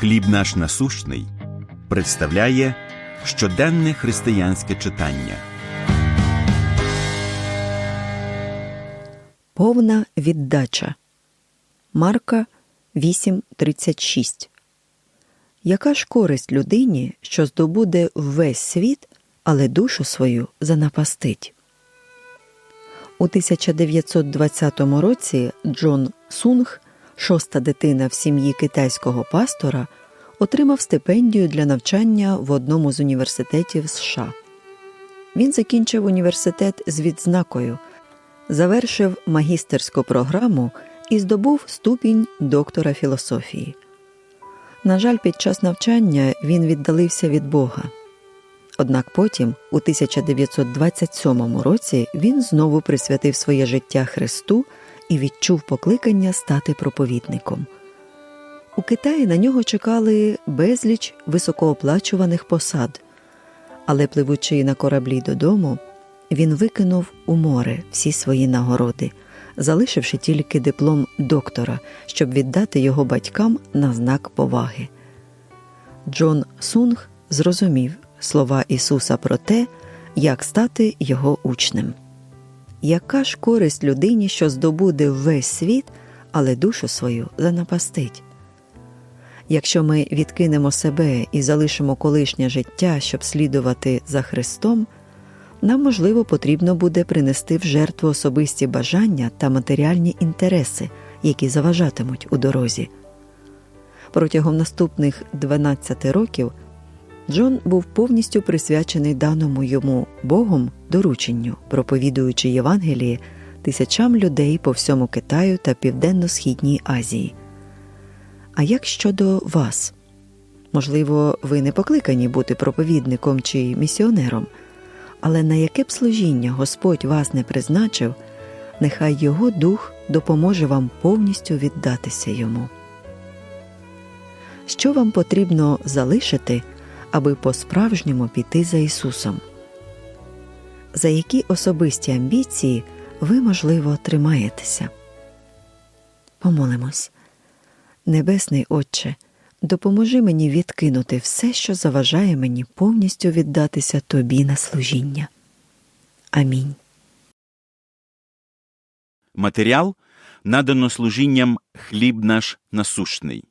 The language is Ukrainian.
Хліб наш насущний представляє щоденне християнське читання. Повна віддача. Марка 8.36. Яка ж користь людині, що здобуде весь світ, але душу свою занапастить? У 1920 році Джон Сунг, шоста дитина в сім'ї китайського пастора, отримав стипендію для навчання в одному з університетів США. Він закінчив університет з відзнакою, завершив магістерську програму і здобув ступінь доктора філософії. На жаль, під час навчання він віддалився від Бога. Однак потім, у 1927 році, він знову присвятив своє життя Христу і відчув покликання стати проповідником. У Китаї на нього чекали безліч високооплачуваних посад, але, пливучи на кораблі додому, він викинув у море всі свої нагороди, залишивши тільки диплом доктора, щоб віддати його батькам на знак поваги. Джон Сунг зрозумів слова Ісуса про те, як стати його учнем. Яка ж користь людині, що здобуде весь світ, але душу свою занапастить? Якщо ми відкинемо себе і залишимо колишнє життя, щоб слідувати за Христом, нам, можливо, потрібно буде принести в жертву особисті бажання та матеріальні інтереси, які заважатимуть у дорозі. Протягом наступних 12 років Джон був повністю присвячений даному йому Богом дорученню, проповідуючи Євангеліє тисячам людей по всьому Китаю та Південно-Східній Азії. А як щодо вас? Можливо, ви не покликані бути проповідником чи місіонером, але на яке б служіння Господь вас не призначив, нехай Його Дух допоможе вам повністю віддатися йому. Що вам потрібно залишити, аби по-справжньому піти за Ісусом? За які особисті амбіції ви, можливо, тримаєтеся? Помолимось. Небесний Отче, допоможи мені відкинути все, що заважає мені повністю віддатися Тобі на служіння. Амінь. Матеріал надано служінням Хліб наш насущний.